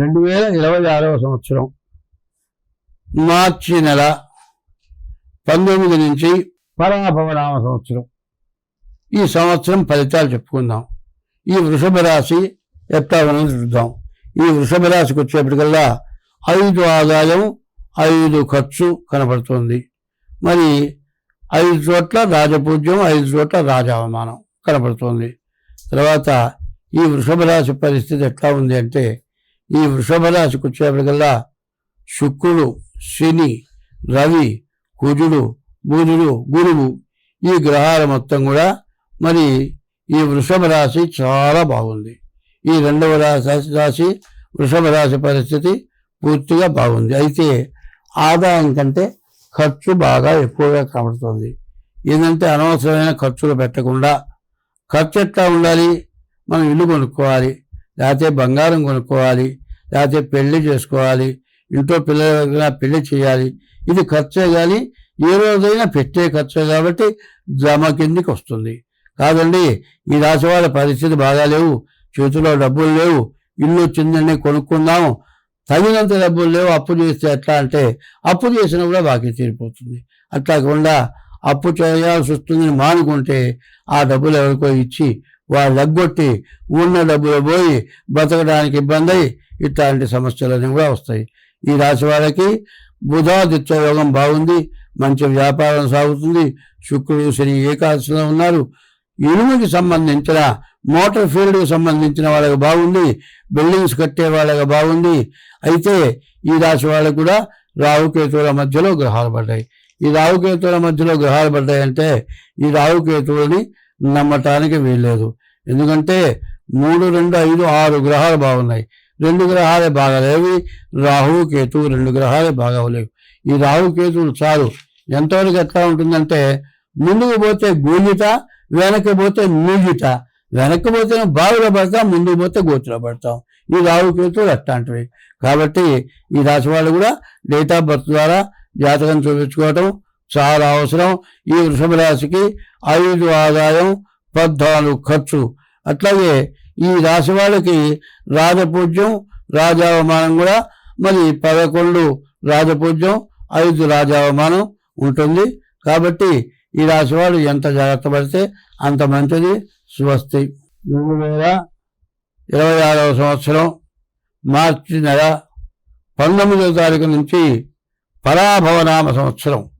రెండు వేల ఇరవై ఆరవ సంవత్సరం. మార్చి నెల పంతొమ్మిది నుంచి పరాభవనామ సంవత్సరం. ఈ సంవత్సరం ఫలితాలు చెప్పుకుందాం. ఈ వృషభ రాశి ఎట్లా చూద్దాం. ఈ వృషభ రాశికి వచ్చేప్పటికల్లా ఐదు ఆదాయం ఐదు ఖర్చు కనబడుతుంది మరి ఐదు చోట్ల రాజపూజ్యం ఐదు చోట్ల రాజావమానం కనబడుతుంది తర్వాత ఈ వృషభ రాశి పరిస్థితి ఎట్లా ఉంది అంటే ఈ వృషభ రాశికి వచ్చేప్పటికల్లా శుక్రుడు శని రవి కుజుడు బుధుడు గురువు ఈ గ్రహాల మొత్తం కూడా మరి ఈ వృషభ రాశి చాలా బాగుంది. ఈ రెండవ రాశి రాశి వృషభ రాశి పరిస్థితి పూర్తిగా బాగుంది. అయితే ఆదాయం కంటే ఖర్చు బాగా ఎక్కువగా కనబడుతుంది. ఏంటంటే అనవసరమైన ఖర్చులు పెట్టకుండా ఖర్చు ఎట్లా ఉండాలి? మనం ఇల్లు కొనుక్కోవాలి. లేకపోతే బంగారం కొనుక్కోవాలి లేకపోతే పెళ్ళి చేసుకోవాలి ఇంట్లో పిల్లల పెళ్ళి చేయాలి. ఇది ఖర్చే కానీ ఏ రోజైనా పెట్టే ఖర్చే కాబట్టి జమ కిందికి వస్తుంది. కాదండి ఈ రాశి వాళ్ళ పరిస్థితి బాగాలేవు చేతిలో డబ్బులు లేవు. ఇల్లు వచ్చిందని కొనుక్కుందాం తగినంత డబ్బులు లేవు అప్పు చేస్తే ఎట్లా అంటే అప్పు చేసినా కూడా బాకీ తీరిపోతుంది. అట్లా కాకుండా అప్పు చేయాల్సి వస్తుందని మానుకుంటే ఆ డబ్బులు ఎవరికో ఇచ్చి వాళ్ళు ఎగ్గొట్టి ఉన్న డబ్బులు పోయి బతకడానికి ఇబ్బంది అయి ఇట్లాంటి సమస్యలన్నీ కూడా వస్తాయి. ఈ రాశి వాళ్ళకి బుధాదిత్య యోగం బాగుంది మంచి వ్యాపారం సాగుతుంది శుక్రుడు శని ఏకాదశిలో ఉన్నారు. ఇనుముకి సంబంధించిన మోటార్ ఫీల్డ్కి సంబంధించిన వాళ్ళకి బాగుంది బిల్డింగ్స్ కట్టే వాళ్ళకి బాగుంది. అయితే ఈ రాశి వాళ్ళకి కూడా రాహుకేతువుల మధ్యలో గ్రహాలు పడ్డాయి. ఈ రాహుకేతువుల మధ్యలో గ్రహాలు పడ్డాయంటే ఈ రాహుకేతువుని నమ్మటానికి వీల్లేదు. ఎందుకంటే మూడు రెండు ఐదు ఆరు గ్రహాలు బాగున్నాయి. రెండు గ్రహాలే బాగాలేవి. రాహు కేతు రెండు గ్రహాలే బాగలేవు. ఈ రాహు కేతువులు చాలు. ఎంతవరకు ఎట్లా ఉంటుందంటే ముందుకు పోతే గూలిత వెనక్కి పోతే మూగిత వెనక్కి పోతే బావిలో పడతాం ముందుకు పోతే గోతులో పడతాం. ఈ రాహు కేతువులు అట్లాంటివి. కాబట్టి ఈ రాశి వాళ్ళు కూడా డేట్ ఆఫ్ బర్త్ ద్వారా జాతకం చూపించుకోవటం చాలా అవసరం ఈ వృషభ రాశికి ఐదు ఆదాయం పద్నాలుగు ఖర్చు. అట్లాగే ఈ రాశి వాళ్ళకి రాజపూజ్యం రాజావమానం కూడా మరి పదకొండు రాజపూజ్యం ఐదు రాజావమానం ఉంటుంది. కాబట్టి ఈ రాశి వాళ్ళు ఎంత జాగ్రత్త పడితే అంత మంచిది. స్వస్తి. రెండు వేల ఇరవై ఆరవ సంవత్సరం మార్చి నెల పంతొమ్మిదవ తారీఖు నుంచి పరాభవనామ సంవత్సరం.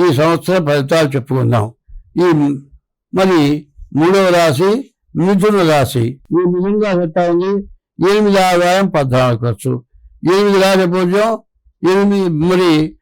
ఈ సంవత్సరం ఫలితాలు చెప్పుకుందాం. ఈ మరి మూడవ రాశి మిథున రాశి. ఈ మిథున రాశి ఎట్లా ఉంది. ఎనిమిది ఆదాయం పద్నాలుగు ఖర్చు. ఎనిమిది రాజపూజ్యం ఎనిమిది మరి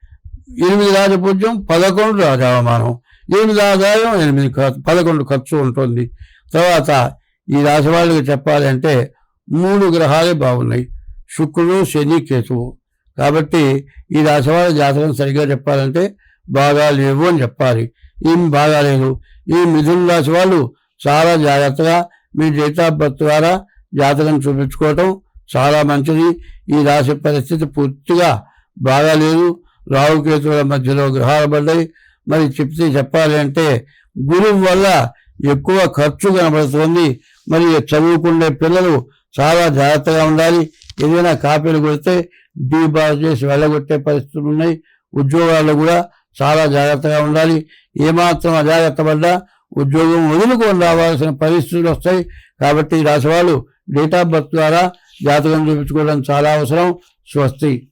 ఎనిమిది రాజపూజ్యం పదకొండు రాజావమానం ఎనిమిది ఆదాయం ఎనిమిది ఖర్చు పదకొండు ఖర్చు ఉంటుంది. తర్వాత ఈ రాశి వాళ్ళకి చెప్పాలంటే మూడు గ్రహాలే బాగున్నాయి. శుక్రుడు శని కేతువు. కాబట్టి ఈ రాశి వాళ్ళ జాతకం సరిగ్గా చెప్పాలంటే బాగా లేవు అని చెప్పాలి. ఏం బాగాలేదు ఈ మిథున రాశి వాళ్ళు చాలా జాగ్రత్తగా మీ డేట్ ఆఫ్ బర్త్ ద్వారా జాతకం చూపించుకోవటం చాలా మంచిది. ఈ రాశి పరిస్థితి పూర్తిగా బాగాలేదు. రాహుకేతువుల మధ్యలో గ్రహాలు పడ్డాయి. మరి చెప్తే చెప్పాలి అంటే గురువు వల్ల ఎక్కువ ఖర్చు కనబడుతుంది. మరి చదువుకునే పిల్లలు చాలా జాగ్రత్తగా ఉండాలి. ఏదైనా కాపీలు కొడితే డీబార్ చేసి వెళ్ళగొట్టే పరిస్థితులు ఉన్నాయి. ఉద్యోగాల్లో కూడా చాలా జాగ్రత్తగా ఉండాలి. ఏమాత్రం అజాగ్రత్త పడ్డా ఉద్యోగం వదులుకొని రావాల్సిన పరిస్థితులు వస్తాయి. కాబట్టి రాసేవాళ్ళు డేట్ ఆఫ్ బర్త్ ద్వారా జాతకం చూపించుకోవడం చాలా అవసరం. స్వస్తి.